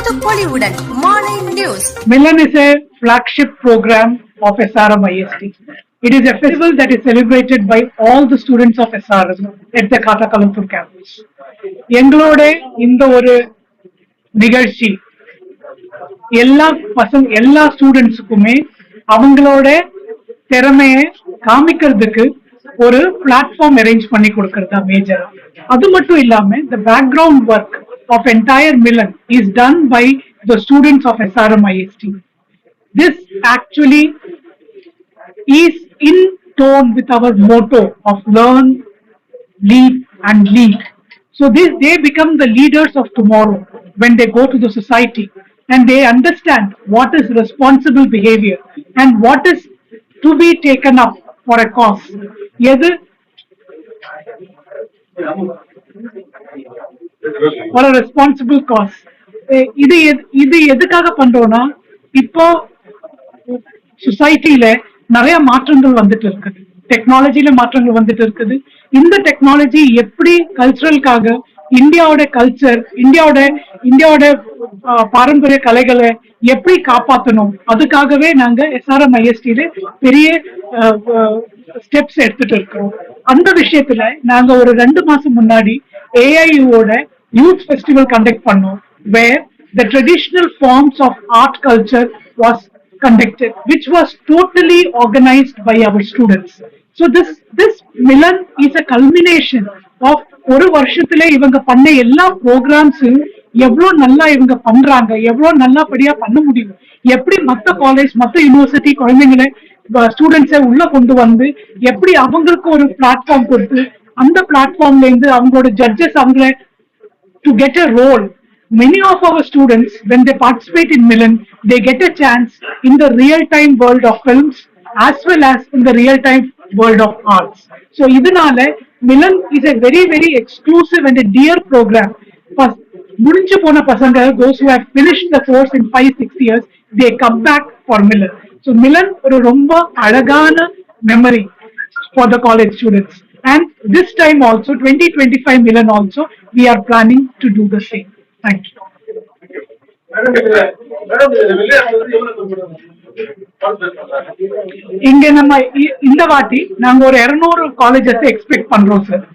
புதுப்பொலிவுடன் மாலை news Milan is a flagship program of SRM IST. It is a festival that is celebrated by all the students of SRM at the Katakalanthur campus. எங்களோட இந்த ஒரு நிகழ்ச்சி எல்லா பசங்க எல்லா ஸ்டூடெண்ட்ஸுக்குமே அவங்களோட திறமையை காமிக்கிறதுக்கு ஒரு பிளாட்ஃபார்ம் அரேஞ்ச் பண்ணி கொடுக்கறதா மேஜரா அது மட்டும் இல்லாம இந்த background work of entire Milan is done by the students of SRMIST. This actually is in tone with our motto of learn, lead and lead. So this, they become the leaders of tomorrow when they go to the society and they understand what is responsible behavior and what is to be taken up for a cause. Either ஒரு responsible cause இது இது எதுக்காக பண்றோம்னா இப்போ சொசைட்டில நிறைய மாற்றங்கள் வந்துட்டு இருக்குது டெக்னாலஜில மாற்றங்கள் வந்துட்டு இருக்குது இந்த டெக்னாலஜி எப்படி கல்ச்சரலுக்காக இந்தியாவோட கல்ச்சர் இந்தியாவோட இந்தியாவோட பாரம்பரிய கலைகளை எப்படி காப்பாத்தணும் அதுக்காகவே நாங்க எஸ்ஆர்எம் ஐஎஸ்டியில பெரிய ஸ்டெப்ஸ் எடுத்துட்டு இருக்கிறோம் அந்த விஷயத்துல நாங்க ஒரு ரெண்டு மாசம் முன்னாடி ஏஐயுவோட யூத் ஃபெஸ்டிவல் கண்டக்ட் பண்ணோம் where the traditional forms of art culture was conducted, which was totally organized by our students. So this this Milan is a culmination of ஒரு வருஷத்துல இவங்க பண்ண எல்லா ப்ரோக்ராம்ஸும் எவ்வளவு நல்லா இவங்க பண்றாங்க எவ்வளவு நல்லபடியா பண்ண முடியும் எப்படி மத்த காலேஜ் மத்த யூனிவர்சிட்டி குழந்தைங்களை ஸ்டூடெண்ட்ஸை உள்ள கொண்டு வந்து எப்படி அவங்களுக்கு ஒரு பிளாட்ஃபார்ம் கொடுத்து அந்த பிளாட்ஃபார்ம்ல இருந்து அவங்களோட ஜட்ஜஸ் அவங்களை to get a role. Many of our students, when they participate in Milan, they get a chance in the real-time world of films as well as in the real-time world of arts. So, இதனால Milan is a very, very exclusive and a dear program. For முடிஞ்சு போன பசங்க those who have finished the course in five, six years, they come back for Milan. So, Milan ஒரு ரொம்ப அழகான memory for the college students. And this time also, 2025 Milan also, we are planning to do the same. Thank you. இங்க நம்ம இ- இந்த வாட்டி நாங்க ஒரு 200 colleges expect பண்றோம் சார்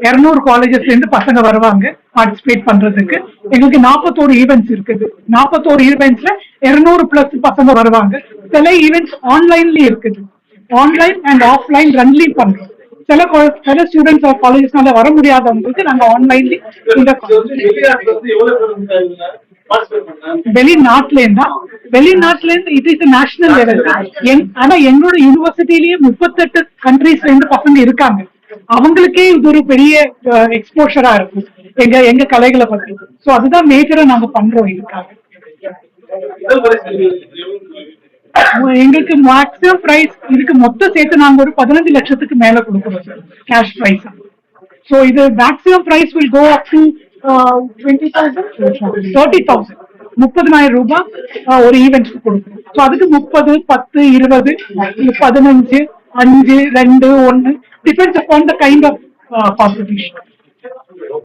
200 காலேஜஸ்ல இருந்து பசங்க வருவாங்க பார்ட்டிசிபேட் பண்றதுக்கு. எங்களுக்கு 41 ஈவெண்ட்ஸ் இருக்குது. 41 ஈவெண்ட்ஸ்ல 200 பிளஸ் பசங்க வருவாங்க. சில ஈவெண்ட்ஸ் ஆன்லைன்லயும் இருக்குது. ஆன்லைன் அண்ட் ஆஃப்லைன் ரன்லயும் பண்றோம். சில சில ஸ்டூடெண்ட்ஸ் காலேஜஸ்னால வர முடியாதவங்களுக்கு நாங்க ஆன்லைன்ல இந்த வெளிநாட்டுல இருந்தா வெளிநாட்டுல இருந்து இட் இஸ் நேஷனல் லெவல் ஆனா எங்களோட யூனிவர்சிட்டிலேயே முப்பத்தெட்டு கண்ட்ரீஸ்ல இருந்து பசங்க இருக்காங்க. அவங்களுக்கே இது ஒரு பெரிய எக்ஸ்போஷரா இருக்கும். எங்க எங்க கலைகளை பத்தி. சோ அதுதான் மேஜரா நாங்க பண்றோம் இதுக்காக. எங்களுக்கு மேக்ஸிமம் பிரைஸ் இதுக்கு மொத்தம் சேர்த்து நாங்க ஒரு பதினஞ்சு லட்சத்துக்கு மேல கொடுக்குறோம் சார் கேஷ் பிரைஸ் சோ இது maximum prize will go up to twenty thousand thirty thousand முப்பதனாயிரம் ரூபாய் uh, ஒரு ஈவெண்ட்ஸ்க்கு கொடுக்கும் ஸோ அதுக்கு முப்பது பத்து இருபது பதினஞ்சு அஞ்சு ரெண்டு ஒன்னு depends upon the kind of competition